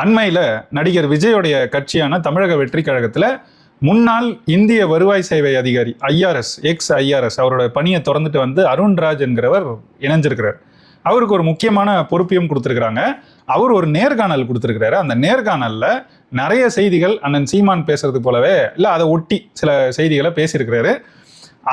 அண்மையில் நடிகர் விஜயோடைய கட்சியான தமிழக வெற்றி கழகத்தில் முன்னாள் இந்திய வருவாய் சேவை அதிகாரி ஐஆர்எஸ் எக்ஸ் ஐஆர்எஸ் அவரோட பணியை திறந்துட்டு வந்து அருண்ராஜ் என்கிறவர் இணைஞ்சிருக்கிறார். அவருக்கு ஒரு முக்கியமான பொறுப்பையும் கொடுத்துருக்குறாங்க. அவர் ஒரு நேர்காணல் கொடுத்துருக்கிறாரு. அந்த நேர்காணலில் நிறைய செய்திகள் அண்ணன் சீமான் பேசுறது போலவே இல்லை அதை ஒட்டி சில செய்திகளை பேசியிருக்கிறாரு.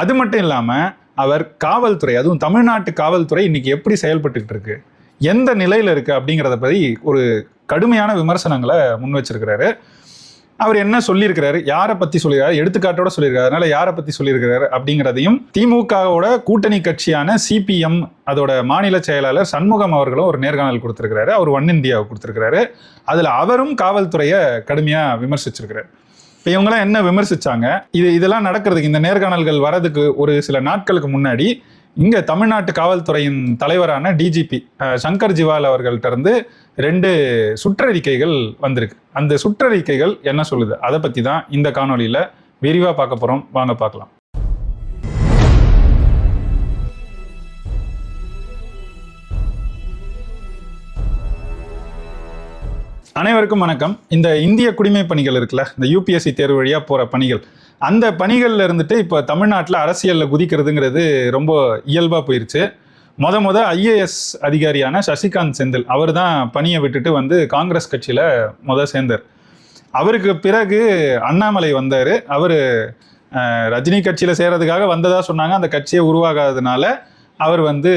அது மட்டும் இல்லாமல் அவர் காவல்துறை அதுவும் தமிழ்நாட்டு காவல்துறை இன்னைக்கு எப்படி செயல்பட்டுக்கிட்டு இருக்கு? எந்த நிலையில் இருக்கு அப்படிங்கிறத பற்றி ஒரு கடுமையான விமர்சனங்களை முன் வச்சிருக்கிறாரு. அவர் என்ன சொல்லியிருக்கிறாரு? யாரை பற்றி சொல்லியிருக்காரு எடுத்துக்காட்டோட சொல்லியிருக்காரு. அதனால யாரை பற்றி சொல்லியிருக்கிறாரு அப்படிங்கிறதையும் திமுகவோட கூட்டணி கட்சியான சிபிஎம் அதோட மாநில செயலாளர் சண்முகம் அவர்களும் ஒரு நேர்காணல் கொடுத்துருக்கிறாரு. அவர் ஒன் இந்தியாவை கொடுத்துருக்கிறாரு. அதில் அவரும் காவல்துறையை கடுமையாக விமர்சிச்சிருக்கிறார். இப்போ இவங்களாம் என்ன விமர்சிச்சாங்க? இது இதெல்லாம் நடக்கிறதுக்கு இந்த நேர்காணல்கள் வரதுக்கு ஒரு சில நாட்களுக்கு முன்னாடி இங்கே தமிழ்நாட்டு காவல்துறையின் தலைவரான டிஜிபி சங்கர் ஜிவால் அவர்கள்ட்ட இருந்து ரெண்டு சுற்றறிக்கைகள் வந்திருக்கு. அந்த சுற்றறிக்கைகள் என்ன சொல்லுது? அதை பற்றி தான் இந்த காணொலியில் விரிவாக பார்க்க போகிறோம் வாங்க பார்க்கலாம். அனைவருக்கும் வணக்கம். இந்த இந்திய குடிமை பணிகள் இருக்குல்ல இந்த யூபிஎஸ்சி தேர்வு வழியாக போகிற பணிகள் அந்த பணிகளில் இருந்துட்டு இப்போ தமிழ்நாட்டில் அரசியலில் குதிக்கிறதுங்கிறது ரொம்ப இயல்பாக போயிடுச்சு மொத மொத ஐஏஎஸ் அதிகாரியான சசிகாந்த் செந்தில் அவர் தான் பணியை விட்டுட்டு வந்து காங்கிரஸ் கட்சியில் மொதல் சேர்ந்தார். அவருக்கு பிறகு அண்ணாமலை வந்தார். அவர் ரஜினி கட்சியில் சேர்றதுக்காக வந்ததாக சொன்னாங்க. அந்த கட்சியை உருவாகாததுனால அவர் வந்து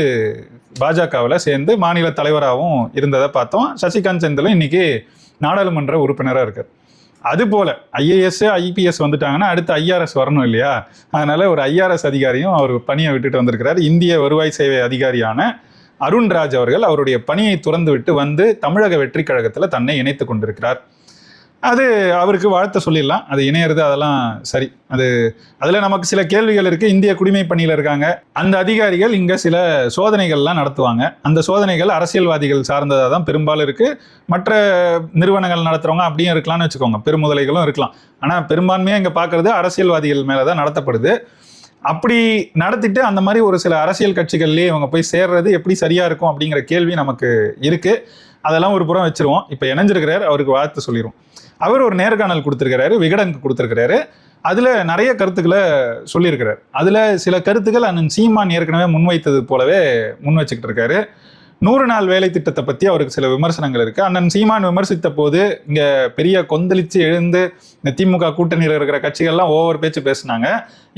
பாஜகவில் சேர்ந்து மாநில தலைவராகவும் இருந்ததை பார்த்தோம். சசிகாந்த் செந்திலும் இன்னைக்கு நாடாளுமன்ற உறுப்பினராக இருக்கார். அதுபோல ஐஏஎஸ் ஐபிஎஸ் வந்துட்டாங்கன்னா அடுத்து ஐஆர்எஸ் வரணும் இல்லையா? அதனால ஒரு ஐஆர்எஸ் அதிகாரியும் அவர் பணியை விட்டுட்டு வந்திருக்கிறார். இந்திய வருவாய் சேவை அதிகாரியான அருண்ராஜ் அவர்கள் அவருடைய பணியை துறந்து விட்டு வந்து தமிழக வெற்றி கழகத்தில் தன்னை இணைத்து கொண்டிருக்கிறார். அது அவருக்கு வாழ்த்த சொல்லிடலாம். அது இணையிறது அதெல்லாம் சரி. அது அதில் நமக்கு சில கேள்விகள் இருக்குது இந்திய குடிமை பணியில் இருக்காங்க. அந்த அதிகாரிகள் இங்கே சில சோதனைகள்லாம் நடத்துவாங்க. அந்த சோதனைகள் அரசியல்வாதிகள் சார்ந்ததாக தான் பெரும்பாலும் இருக்குது மற்ற நிறுவனங்கள் நடத்துகிறவங்க அப்படியும் இருக்கலாம்னு வச்சுக்கோங்க. பெருமுதலைகளும் இருக்கலாம். ஆனால் பெரும்பான்மையாக இங்கே பார்க்குறது அரசியல்வாதிகள் மேலே தான் நடத்தப்படுது. அப்படி நடத்திட்டு அந்த மாதிரி ஒரு சில அரசியல் கட்சிகள்லேயே இவங்க போய் சேர்றது எப்படி சரியாக இருக்கும் அப்படிங்கிற கேள்வி நமக்கு இருக்குது அதெல்லாம் ஒரு புறம் வச்சிருவோம். இப்போ இணைஞ்சிருக்கிறார். அவருக்கு வாழ்த்து சொல்லிடுவோம் அவர் ஒரு நேர்காணல் கொடுத்துருக்கிறாரு விகடனுக்கு கொடுத்துருக்கிறாரு. அதில் நிறைய கருத்துக்களை சொல்லியிருக்கிறார். அதில் சில கருத்துக்கள் அண்ணன் சீமான் ஏற்கனவே முன்வைத்தது போலவே முன் வச்சுக்கிட்டு இருக்காரு நூறு நாள் வேலை திட்டத்தை பற்றி அவருக்கு சில விமர்சனங்கள் இருக்குது அண்ணன் சீமான் விமர்சித்த போது இங்கே பெரிய கொந்தளித்து எழுந்து இந்த திமுக கூட்டணியில் இருக்கிற கட்சிகள்லாம் ஓவர் பேச்சு பேசுனாங்க.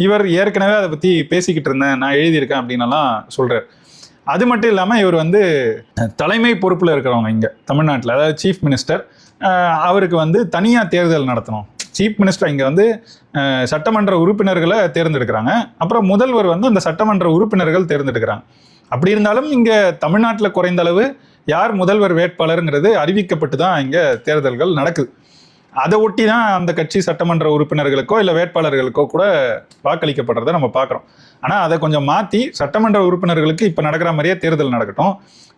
இவர் ஏற்கனவே அதை பற்றி பேசிக்கிட்டு இருந்தேன் நான் எழுதியிருக்கேன் அப்படின்னலாம் சொல்கிறார் அது மட்டும் இல்லாமல் இவர் வந்து தலைமை பொறுப்பில் இருக்கிறவங்க இங்கே தமிழ்நாட்டில். அதாவது சீஃப் மினிஸ்டர் அவருக்கு வந்து தனியாக தேர்தல் நடத்தணும். சீஃப் மினிஸ்டர் இங்கே வந்து சட்டமன்ற உறுப்பினர்களை தேர்ந்தெடுக்கிறாங்க. அப்புறம் முதல்வர் வந்து அந்த சட்டமன்ற உறுப்பினர்கள் தேர்ந்தெடுக்கிறாங்க. அப்படி இருந்தாலும் இங்கே தமிழ்நாட்டில் குறைந்த அளவு யார் முதல்வர் வேட்பாளருங்கிறது அறிவிக்கப்பட்டு தான் இங்கே தேர்தல்கள் நடக்குது. அதை ஒட்டி தான் அந்த கட்சி சட்டமன்ற உறுப்பினர்களுக்கோ இல்லை வேட்பாளர்களுக்கோ கூட வாக்களிக்கப்படுறத நம்ம பார்க்குறோம். ஆனால் அதை கொஞ்சம் மாற்றி சட்டமன்ற உறுப்பினர்களுக்கு இப்போ நடக்கிற மாதிரியே தேர்தல் நடக்கட்டும்.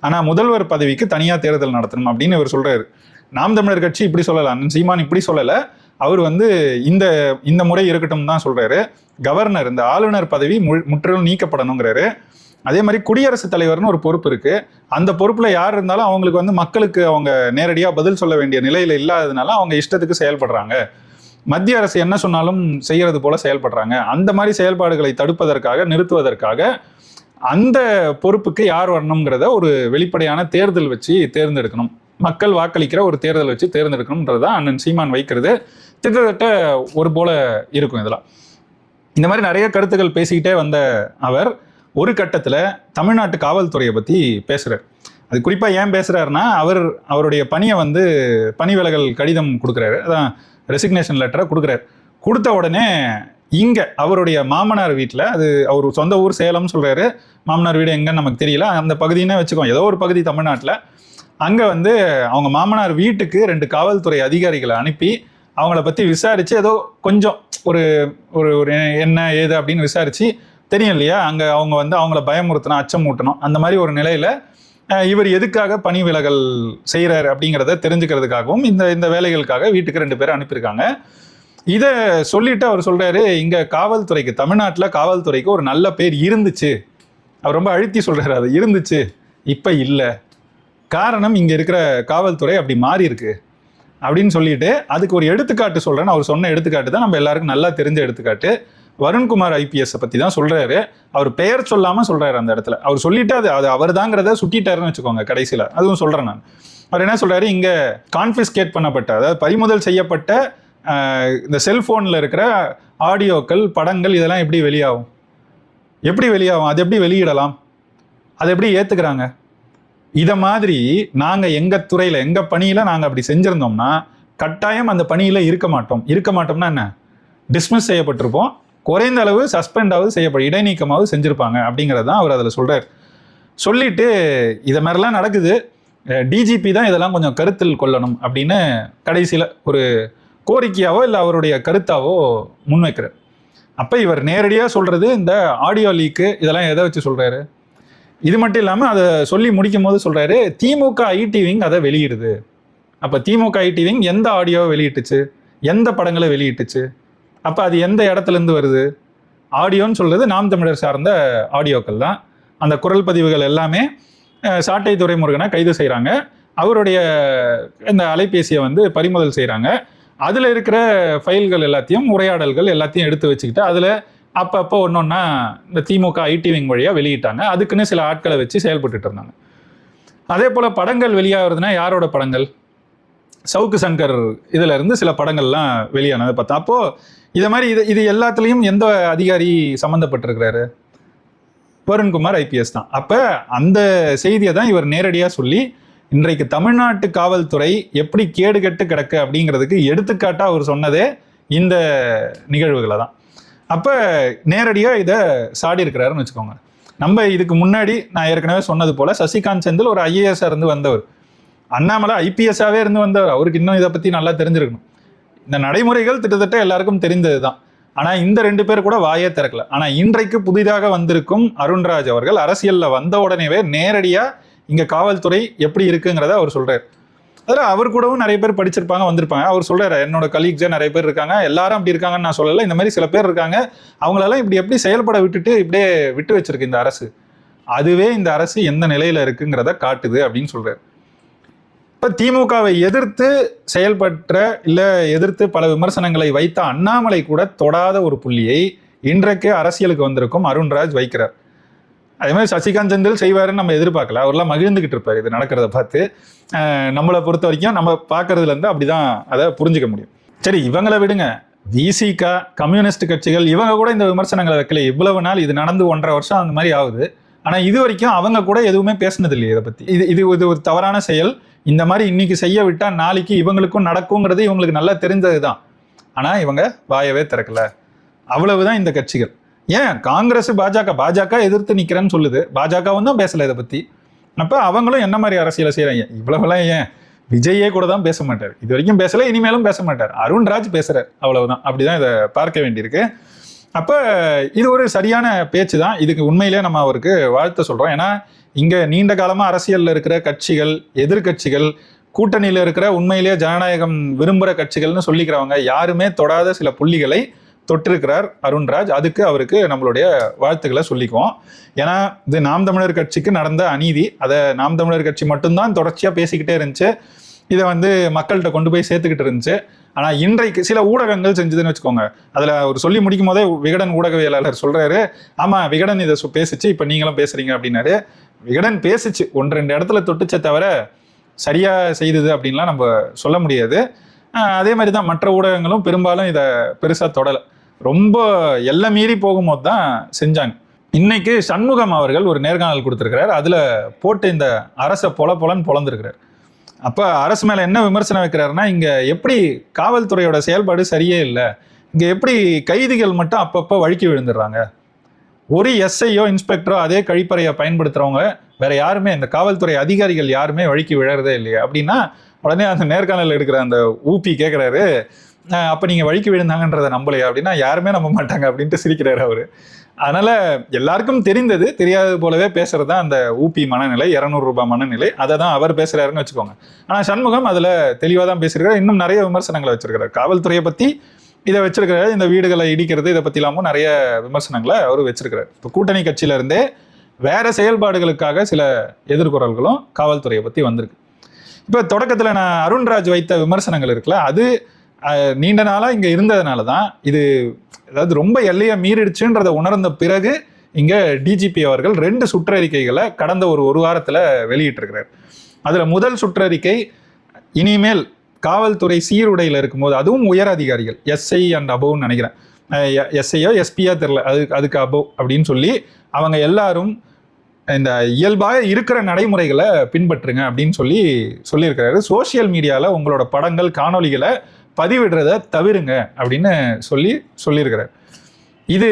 ஆனால் முதல்வர் பதவிக்கு தனியாக தேர்தல் நடத்தணும் அப்படின்னு இவர் சொல்கிறாரு நாம் தமிழர் கட்சி இப்படி சொல்லலாம் சீமான் இப்படி சொல்லலை. அவர் வந்து இந்த இந்த முறை இருக்கட்டும் தான் சொல்கிறாரு கவர்னர் இந்த ஆளுநர் பதவி மு- முற்றிலும் நீக்கப்படணுங்கிறாரு. அதே மாதிரி குடியரசுத் தலைவர்னு ஒரு பொறுப்பு இருக்கு. அந்த பொறுப்புல யார் இருந்தாலும் அவங்களுக்கு வந்து மக்களுக்கு அவங்க நேரடியாக பதில் சொல்ல வேண்டிய நிலையில இல்லாததுனால அவங்க இஷ்டத்துக்கு செயல்படுறாங்க. மத்திய அரசு என்ன சொன்னாலும் செய்யறது போல செயல்படுறாங்க. அந்த மாதிரி செயல்பாடுகளை தடுப்பதற்காக நிறுத்துவதற்காக அந்த பொறுப்புக்கு யார் வரணுங்கிறத ஒரு வெளிப்படையான தேர்தல் வச்சு தேர்ந்தெடுக்கணும். மக்கள் வாக்களிக்கிற ஒரு தேர்தல் வச்சு தேர்ந்தெடுக்கணும்ன்றது தான் அண்ணன் சீமான் வைக்கிறது. கிட்டத்தட்ட ஒரு போல இருக்கும் இதெல்லாம் இந்த மாதிரி நிறைய கருத்துக்கள் பேசிக்கிட்டே வந்த அவர் ஒரு கட்டத்தில் தமிழ்நாட்டு காவல்துறையை பற்றி பேசுகிறார் அது குறிப்பாக ஏன் பேசுகிறாருன்னா அவர் அவருடைய பணியை வந்து பணி விலகல் கடிதம் கொடுக்குறாரு. அதான் ரெசிக்னேஷன் லெட்டரை கொடுக்குறாரு. கொடுத்த உடனே இங்கே அவருடைய மாமனார் வீட்டில் அது அவர் சொந்த ஊர் சேலம்னு சொல்கிறாரு மாமனார் வீடு எங்கன்னு நமக்கு தெரியல. அந்த பகுதினே வச்சுக்கோம் ஏதோ ஒரு பகுதி தமிழ்நாட்டில். அங்கே வந்து அவங்க மாமனார் வீட்டுக்கு ரெண்டு காவல்துறை அதிகாரிகளை அனுப்பி அவங்கள பற்றி விசாரித்து ஏதோ கொஞ்சம் ஒரு ஒரு ஒரு என்ன ஏது அப்படின்னு விசாரித்து தெரியும் இல்லையா? அங்கே அவங்க வந்து அவங்கள பயமுறுத்தணும் அச்சம் ஊட்டணும் அந்த மாதிரி ஒரு நிலையில் இவர் எதுக்காக பணி விலகல் செய்கிறாரு அப்படிங்கிறத தெரிஞ்சுக்கிறதுக்காகவும் இந்த இந்த வேலைகளுக்காக வீட்டுக்கு ரெண்டு பேரும் அனுப்பியிருக்காங்க. இதை சொல்லிட்டு அவர் சொல்றாரு இங்க காவல்துறைக்கு தமிழ்நாட்டில் காவல்துறைக்கு ஒரு நல்ல பேர் இருந்துச்சு. அவர் ரொம்ப அழுத்தி சொல்றாரு அது இருந்துச்சு. இப்ப இல்லை. காரணம் இங்க இருக்கிற காவல்துறை அப்படி மாறி இருக்கு. அப்படின்னு சொல்லிட்டு அதுக்கு ஒரு எடுத்துக்காட்டு சொல்றேன் அவர் சொன்ன எடுத்துக்காட்டு தான் நம்ம எல்லாருக்கும் நல்லா தெரிஞ்ச எடுத்துக்காட்டு. வருண்குமார் ஐபிஎஸ் பத்தி தான் சொல்றாரு. அவர் பெயர் சொல்லாம சொல்றாரு அந்த இடத்துல. அவர் சொல்லிட்டு அது அது அவர் தாங்கிறத சுட்டிட்டாருன்னு வச்சுக்கோங்க கடைசியில். அதுவும் சொல்றேன் நான். அவர் என்ன சொல்றாரு? இங்க கான்ஃபிஸ்கேட் பண்ணப்பட்ட அதாவது பறிமுதல் செய்யப்பட்ட இந்த செல்ஃபோனில் இருக்கிற ஆடியோக்கள் படங்கள் இதெல்லாம் எப்படி வெளியாகும்? எப்படி வெளியாகும்? அது எப்படி வெளியிடலாம்? அதை எப்படி ஏற்றுக்கிறாங்க இதை மாதிரி நாங்கள் எங்கள் துறையில் எங்கள் பணியில் நாங்கள் அப்படி செஞ்சுருந்தோம்னா கட்டாயம் அந்த பணியில் இருக்க மாட்டோம். இருக்க மாட்டோம்னா என்ன? டிஸ்மிஸ் செய்யப்பட்டிருப்போம். குறைந்த அளவு சஸ்பெண்டாவது செய்யப்படும் இடைநீக்கமாவது செஞ்சுருப்பாங்க அப்படிங்கிறது தான் அவர் அதில் சொல்கிறார் சொல்லிட்டு இதை மாதிரிலாம் நடக்குது. டிஜிபி தான் இதெல்லாம் கொஞ்சம் கருத்தில் கொள்ளணும் அப்படின்னு கடைசியில் ஒரு கோரிக்கையாவோ இல்லை அவருடைய கருத்தாவோ முன்வைக்கிறார். அப்போ இவர் நேரடியாக சொல்கிறது இந்த ஆடியோ லீக்கு இதெல்லாம் எதை வச்சு சொல்கிறாரு இது மட்டும் இல்லாமல் அதை சொல்லி முடிக்கும் போது சொல்கிறாரு திமுக ஐடி விங் அதை வெளியிடுது. அப்போ திமுக ஐடி விங் எந்த ஆடியோவை வெளியிட்டுச்சு? எந்த படங்களை வெளியிட்டுச்சு? அப்போ அது எந்த இடத்துல இருந்து வருது? ஆடியோன்னு சொல்கிறது நாம் தமிழர் சார்ந்த ஆடியோக்கள் தான். அந்த குரல் பதிவுகள் எல்லாமே சாட்டை துறைமுருகனை கைது செய்கிறாங்க அவருடைய இந்த அலைபேசியை வந்து பறிமுதல் செய்கிறாங்க அதில் இருக்கிற ஃபைல்கள் எல்லாத்தையும் உரையாடல்கள் எல்லாத்தையும் எடுத்து வச்சுக்கிட்டு அதில் அப்பப்போ ஒன்று ஒன்றா இந்த திமுக ஐடி விங் வழியாக வெளியிட்டாங்க. அதுக்குன்னு சில ஆட்களை வச்சு செயல்பட்டுட்டு இருந்தாங்க. அதே போல் படங்கள் வெளியாகிறதுனா யாரோட படங்கள்? சவுக்கு சங்கர் இதுல இருந்து சில படங்கள்லாம் வெளியானதை பார்த்தா. அப்போது இதை மாதிரி இது இது எல்லாத்துலேயும் எந்த அதிகாரி சம்மந்தப்பட்டிருக்கிறாரு வருண்குமார் ஐபிஎஸ் தான். அப்போ அந்த செய்தியை தான் இவர் நேரடியாக சொல்லி இன்றைக்கு தமிழ்நாட்டு காவல்துறை எப்படி கேடு கெட்டு கிடக்கு அப்படிங்கிறதுக்கு எடுத்துக்காட்டாக அவர் சொன்னதே இந்த நிகழ்வுகளை தான். அப்போ நேரடியாக இதை சாடி இருக்கிறாருன்னு வச்சுக்கோங்க. நம்ம இதுக்கு முன்னாடி நான் ஏற்கனவே சொன்னது போல் சசிகாந்த் செந்தில் ஒரு ஐஏஎஸ்ஸாக இருந்து வந்தவர். அண்ணாமலை ஐபிஎஸ்ஸாகவே இருந்து வந்தவர். அவருக்கு இன்னும் இதை பற்றி நல்லா தெரிஞ்சிருக்கணும். இந்த நடைமுறைகள் கிட்டத்தட்ட எல்லாருக்கும் தெரிந்தது தான். ஆனால் இந்த ரெண்டு பேர் கூட வாயே திறக்கல. ஆனால் இன்றைக்கு புதிதாக வந்திருக்கும் அருண்ராஜ் அவர்கள் அரசியலில் வந்த உடனேவே நேரடியாக இங்கே காவல்துறை எப்படி இருக்குங்கிறத அவர் சொல்கிறார் அதில் அவர் கூடவும் நிறைய பேர் படிச்சிருப்பாங்க வந்திருப்பாங்க. அவர் சொல்கிறார் என்னோட கலீக்ஸே நிறைய பேர் இருக்காங்க. எல்லாரும் அப்படி இருக்காங்கன்னு நான் சொல்லலை. இந்த மாதிரி சில பேர் இருக்காங்க. அவங்களெல்லாம் இப்படி எப்படி செயல்பட விட்டுட்டு இப்படியே விட்டு வச்சிருக்கு இந்த அரசு. அதுவே இந்த அரசு எந்த நிலையில் இருக்குங்கிறத காட்டுது அப்படின்னு சொல்கிறார் இப்போ திமுகவை எதிர்த்து செயல்பற்ற இல்லை எதிர்த்து பல விமர்சனங்களை வைத்த அண்ணாமலை கூட தொடாத ஒரு புள்ளியை இன்றைக்கு அரசியலுக்கு வந்திருக்கும் அருண்ராஜ் வைக்கிறார். அதே மாதிரி சசிகாந்த் செந்தில் செய்வாருன்னு நம்ம எதிர்பார்க்கல. அவர்லாம் மகிழ்ந்துகிட்டு இருப்பார் இது நடக்கிறத பார்த்து. நம்மளை பொறுத்த வரைக்கும் நம்ம பார்க்கறதுலேருந்து அப்படி அப்படிதான் அதை புரிஞ்சுக்க முடியும். சரி இவங்களை விடுங்க. விசிகா கம்யூனிஸ்ட் கட்சிகள் இவங்க கூட இந்த விமர்சனங்களை வைக்கல. இவ்வளவு நாள் இது நடந்து ஒன்றரை வருஷம் அந்த மாதிரி ஆகுது. ஆனால் இது வரைக்கும் அவங்க கூட எதுவுமே பேசினது இல்லையே இதை பற்றி இது இது இது ஒரு தவறான செயல். இந்த மாதிரி இன்னைக்கு செய்ய விட்டால் நாளைக்கு இவங்களுக்கும் நடக்குங்கிறது இவங்களுக்கு நல்லா தெரிஞ்சது தான் ஆனால் இவங்க வாயவே திறக்கல. அவ்வளவுதான் இந்த கட்சிகள். ஏன்? காங்கிரஸ் பாஜக பாஜக எதிர்த்து நிற்கிறேன்னு சொல்லுது. பாஜகவும் தான் பேசலை இதை பற்றி அப்போ அவங்களும் என்ன மாதிரி அரசியலை செய்கிறாங்க இவ்வளவுலாம் ஏன்? விஜயே கூட தான் பேச மாட்டார். இது வரைக்கும் பேசலை இனிமேலும் பேச மாட்டார். அருண்ராஜ் பேசுகிறார் அவ்வளவுதான். அப்படிதான் இதை பார்க்க வேண்டியிருக்கு. அப்போ இது ஒரு சரியான பேச்சு தான். இதுக்கு உண்மையிலேயே நம்ம அவருக்கு வாழ்த்து சொல்கிறோம் ஏன்னா இங்கே நீண்ட காலமாக அரசியலில் இருக்கிற கட்சிகள் எதிர்க்கட்சிகள் கூட்டணியில் இருக்கிற உண்மையிலேயே ஜனநாயகம் விரும்புகிற கட்சிகள்னு சொல்லிக்கிறவங்க யாருமே தொடாத சில புள்ளிகளை தொட்டிருக்கிறார் அருண்ராஜ். அதுக்கு அவருக்கு நம்மளுடைய வாழ்த்துக்களை சொல்லிக்குவோம். ஏன்னா இது நாம் தமிழர் கட்சிக்கு நடந்த அநீதி. அதை நாம் தமிழர் கட்சி மட்டும்தான் தொடர்ச்சியாக பேசிக்கிட்டே இருந்துச்சு. இதை வந்து மக்கள்கிட்ட கொண்டு போய் சேர்த்துக்கிட்டு இருந்துச்சு. ஆனால் இன்றைக்கு சில ஊடகங்கள் செஞ்சதுன்னு வச்சுக்கோங்க. அதில் அவர் சொல்லி முடிக்கும் போதே விகடன் ஊடகவியலாளர் சொல்கிறாரு ஆமாம் விகடன் இதை பேசிச்சு பேசுச்சு இப்போ நீங்களும் பேசுகிறீங்க அப்படின்னாரு. விகடன் பேசுச்சு. ஒன்று ரெண்டு இடத்துல தொட்டுச்சே தவிர சரியாக செய்தது அப்படின்லாம் நம்ம சொல்ல முடியாது. அதே மாதிரி தான் மற்ற ஊடகங்களும் பெரும்பாலும் இதை பெருசாக தொடலை. ரொம்ப எல்லை மீறி போகும்போது தான் செஞ்சாங்க. இன்னைக்கு சண்முகம் அவர்கள் ஒரு நேர்காணல் கொடுத்துருக்கிறார். அதில் போட்டு இந்த அரசை பொல பொலன்னு பொழந்திருக்கிறார் அப்போ அரசு மேலே என்ன விமர்சனம் வைக்கிறாருன்னா இங்கே எப்படி காவல்துறையோட செயல்பாடு சரியே இல்லை. இங்கே எப்படி கைதிகள் மட்டும் அப்பப்போ வழுக்கி விழுந்துடுறாங்க. ஒரு எஸ்ஐயோ இன்ஸ்பெக்டரோ அதே கழிப்பறையை பயன்படுத்துகிறவங்க வேற யாருமே இந்த காவல்துறை அதிகாரிகள் யாருமே வழுக்கி விழறதே இல்லையா. அப்படின்னா உடனே அந்த நேர்காணல் எடுக்கிற அந்த ஊபி கேட்குறாரு அப்போ நீங்கள் வழுக்கி விழுந்தாங்கன்றதை நம்பலையா அப்படின்னா யாருமே நம்ப மாட்டாங்க அப்படின்ட்டு சிரிக்கிறாரு அவர். அதனால் எல்லாருக்கும் தெரிந்தது தெரியாதது போலவே பேசுகிறது தான் அந்த ஊபி மனநிலை இரநூறுபா மனநிலை. அதை தான் அவர் பேசுகிறாருன்னு வச்சுக்கோங்க. ஆனால் சண்முகம் அதில் தெளிவாக தான் பேசியிருக்காரு இன்னும் நிறைய விமர்சனங்களை வச்சுருக்காரு காவல்துறையை பற்றி இதை வச்சிருக்கிறாரு. இந்த வீடுகளை இடிக்கிறது இதை பற்றிலாமும் நிறைய விமர்சனங்களை அவர் வச்சிருக்கிறார். இப்போ கூட்டணி கட்சியிலேருந்தே வேறு வேற செயல்பாடுகளுக்காக சில எதிர்குரல்களும் காவல்துறையை பற்றி வந்திருக்கு. இப்போ தொடக்கத்தில் நான் அருண்ராஜ் வைத்த விமர்சனங்கள் இருக்குல்ல அது நீண்ட நாளாக இங்கே இருந்ததுனால தான் இது அதாவது ரொம்ப எல்லையை மீறிடுச்சுன்றதை உணர்ந்த பிறகு இங்கே டிஜிபி அவர்கள் ரெண்டு சுற்றறிக்கைகளை கடந்த ஒரு ஒரு வாரத்தில் வெளியிட்டிருக்கிறார். அதில் முதல் சுற்றறிக்கை இனிமேல் காவல்துறை சீருடையில் இருக்கும்போது அதுவும் உயர் அதிகாரிகள் எஸ்ஐ அண்ட் அபவ்னு நினைக்கிறேன். எஸ்ஐயோ எஸ்பியா தெரில அது அதுக்கு அபவ் அப்படின்னு சொல்லி அவங்க எல்லாரும் இந்த இயல்பாக இருக்கிற நடைமுறைகளை பின்பற்றுங்க அப்படின்னு சொல்லி சொல்லியிருக்கிறாரு. சோஷியல் மீடியாவில் உங்களோட படங்கள் காணொளிகளை பதிவிடுறத தவிருங்க அப்படின்னு சொல்லி சொல்லியிருக்கிறார். இது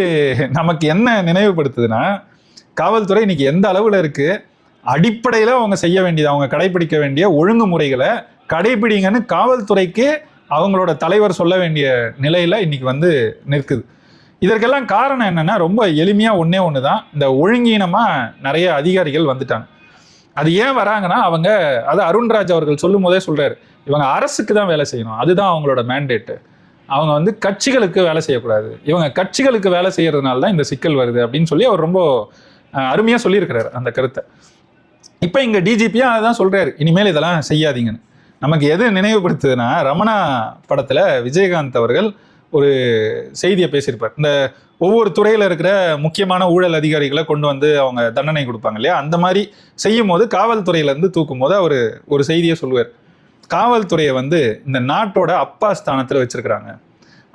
நமக்கு என்ன நினைவுபடுத்துதுன்னா காவல்துறை இன்னைக்கு எந்த அளவில் இருக்குது அடிப்படையில் அவங்க செய்ய வேண்டியது அவங்க கடைபிடிக்க வேண்டிய ஒழுங்குமுறைகளை கடைபிடிங்கன்னு காவல்துறைக்கு அவங்களோட தலைவர் சொல்ல வேண்டிய நிலையில் இன்னைக்கு வந்து நிற்குது. இதற்கெல்லாம் காரணம் என்னென்னா ரொம்ப எளிமையாக ஒன்றே ஒன்று தான் இந்த ஒழுங்கீனமாக நிறைய அதிகாரிகள் வந்துட்டாங்க. அது ஏன் வராங்கன்னா அவங்க அது அருண்ராஜ் அவர்கள் சொல்லும் போதே சொல்கிறாரு இவங்க அரசுக்கு தான் வேலை செய்யணும். அதுதான் அவங்களோட மேண்டேட்டு அவங்க வந்து கட்சிகளுக்கு வேலை செய்யக்கூடாது. இவங்க கட்சிகளுக்கு வேலை செய்கிறதுனால தான் இந்த சிக்கல் வருது அப்படின்னு சொல்லி அவர் ரொம்ப அருமையாக சொல்லியிருக்கிறார் அந்த கருத்தை. இப்போ இங்கே டிஜிபியாக அதான் சொல்கிறார் இனிமேல் இதெல்லாம் செய்யாதீங்கன்னு. நமக்கு எது நினைவுபடுத்துதுன்னா ரமணா படத்தில் விஜயகாந்த் அவர்கள் ஒரு செய்தியை பேசியிருப்பார். இந்த ஒவ்வொரு துறையில் இருக்கிற முக்கியமான ஊழல் அதிகாரிகளை கொண்டு வந்து அவங்க தண்டனை கொடுப்பாங்க இல்லையா? அந்த மாதிரி செய்யும் போது காவல்துறையிலேருந்து தூக்கும் போது அவர் ஒரு செய்தியை சொல்லுவார். காவல்துறையை வந்து இந்த நாட்டோட அப்பா ஸ்தானத்தில் வச்சுருக்கிறாங்க.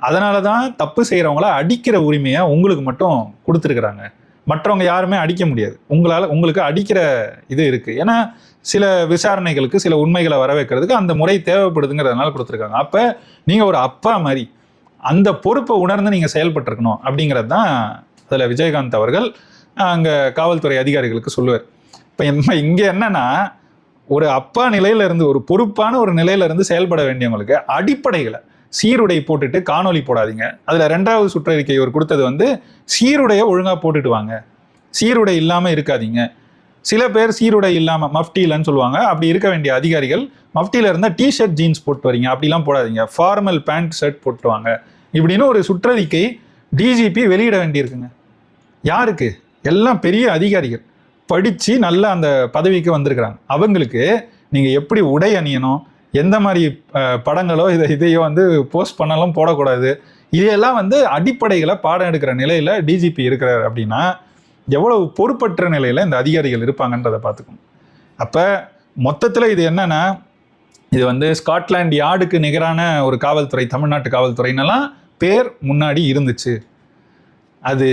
அதனால தான் தப்பு செய்கிறவங்கள அடிக்கிற உரிமையை உங்களுக்கு மட்டும் கொடுத்துருக்குறாங்க. மற்றவங்க யாருமே அடிக்க முடியாது. உங்களால் உங்களுக்கு அடிக்கிற இது இருக்குது ஏன்னா சில விசாரணைகளுக்கு சில உண்மைகளை வர வைக்கிறதுக்கு அந்த முறை தேவைப்படுதுங்கிறதுனால கொடுத்துருக்காங்க. அப்போ நீங்கள் ஒரு அப்பா மாதிரி அந்த பொறுப்பை உணர்ந்து நீங்கள் செயல்பட்டுருக்கணும் அப்படிங்கிறது தான் அதில் விஜயகாந்த் அவர்கள் அங்கே காவல்துறை அதிகாரிகளுக்கு சொல்லுவார். இப்போ இங்கே என்னன்னா ஒரு அப்பா நிலையிலேருந்து ஒரு பொறுப்பான ஒரு நிலையிலிருந்து செயல்பட வேண்டியவங்களுக்கு அடிப்படைகளை சீருடை போட்டுட்டு காணொளி போடாதீங்க. அதில் ரெண்டாவது சுற்றறிக்கை இவர் கொடுத்தது வந்து சீருடையை ஒழுங்காக போட்டுட்டு வாங்க. சீருடை இல்லாமல் இருக்காதீங்க. சில பேர் சீருடை இல்லாமல் மஃப்டிலன்னு சொல்லுவாங்க. அப்படி இருக்க வேண்டிய அதிகாரிகள் மஃப்டியில் இருந்தால் டிஷர்ட் ஜீன்ஸ் போட்டு வரீங்க. அப்படிலாம் போடாதீங்க. ஃபார்மல் பேண்ட் ஷர்ட் போட்டு வாங்க இப்படின்னு ஒரு சுற்றறிக்கை டிஜிபி வெளியிட வேண்டியிருக்குங்க. யாருக்கு? எல்லாம் பெரிய அதிகாரிகள். படித்து நல்ல அந்த பதவிக்கு வந்திருக்கிறாங்க. அவங்களுக்கு நீங்கள் எப்படி உடை அணியணும்? எந்த மாதிரி படங்களோ இதை இதையோ வந்து போஸ்ட் பண்ணாலும் போடக்கூடாது. இதையெல்லாம் வந்து அடிப்படைகளை பாடம் எடுக்கிற நிலையில் டிஜிபி இருக்கிறார் அப்படின்னா எவ்வளவு பொறுப்பற்ற நிலையில் இந்த அதிகாரிகள் இருப்பாங்கன்றதை பார்த்துக்கணும். அப்போ மொத்தத்தில் இது என்னன்னா இது வந்து ஸ்காட்லாண்ட் யார்டுக்கு நிகரான ஒரு காவல்துறை தமிழ்நாட்டு காவல்துறைன்னெல்லாம் பேர் முன்னாடி இருந்துச்சு. அது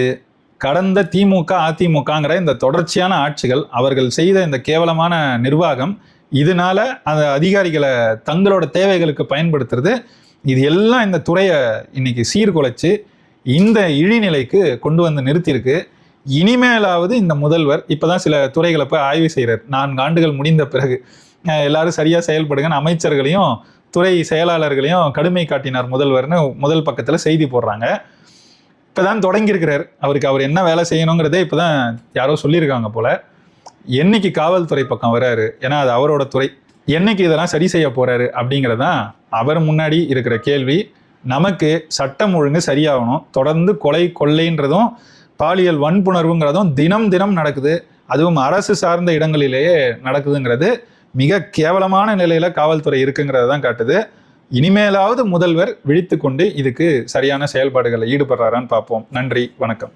கடந்த திமுக அதிமுகங்கிற இந்த தொடர்ச்சியான ஆட்சிகள் அவர்கள் செய்த இந்த கேவலமான நிர்வாகம் இதனால அந்த அதிகாரிகளை தங்களோட தேவைகளுக்கு பயன்படுத்துறது இது எல்லாம் இந்த துறையை இன்னைக்கு சீர்குலைச்சு இந்த இழிநிலைக்கு கொண்டு வந்து நிறுத்தியிருக்கு. இனிமேலாவது இந்த முதல்வர் இப்போதான் சில துறைகளை போய் ஆய்வு செய்கிறார் நான்கு ஆண்டுகள் முடிந்த பிறகு எல்லாரும் சரியாக செயல்படுங்கன்னு அமைச்சர்களையும் துறை செயலாளர்களையும் கடுமை காட்டினார் முதல்வர்னு முதல் பக்கத்தில் செய்தி போடுறாங்க. இப்பதான் தொடங்கியிருக்கிறார். அவருக்கு அவர் என்ன வேலை செய்யணுங்கிறதே இப்பதான் யாரோ சொல்லியிருக்காங்க போல. என்னைக்கு காவல்துறை பக்கம் வராரு? ஏன்னா அது அவரோட துறை. என்னைக்கு இதெல்லாம் சரி செய்ய போறாரு அப்படிங்கிறதான் அவர் முன்னாடி இருக்கிற கேள்வி. நமக்கு சட்டம் ஒழுங்கு சரியாகணும். தொடர்ந்து கொலை கொள்ளைன்றதும் பாலியல் வன்புணர்வுங்கிறதும் தினம் தினம் நடக்குது. அதுவும் அரசு சார்ந்த இடங்களிலேயே நடக்குதுங்கிறது மிக கேவலமான நிலையில காவல்துறை இருக்குங்கிறத தான் காட்டுது. இனிமேலாவது முதல்வர் விழித்து கொண்டு இதுக்கு சரியான செயல்பாடுகளில் ஈடுபடுறாரான்னு பார்ப்போம். நன்றி வணக்கம்.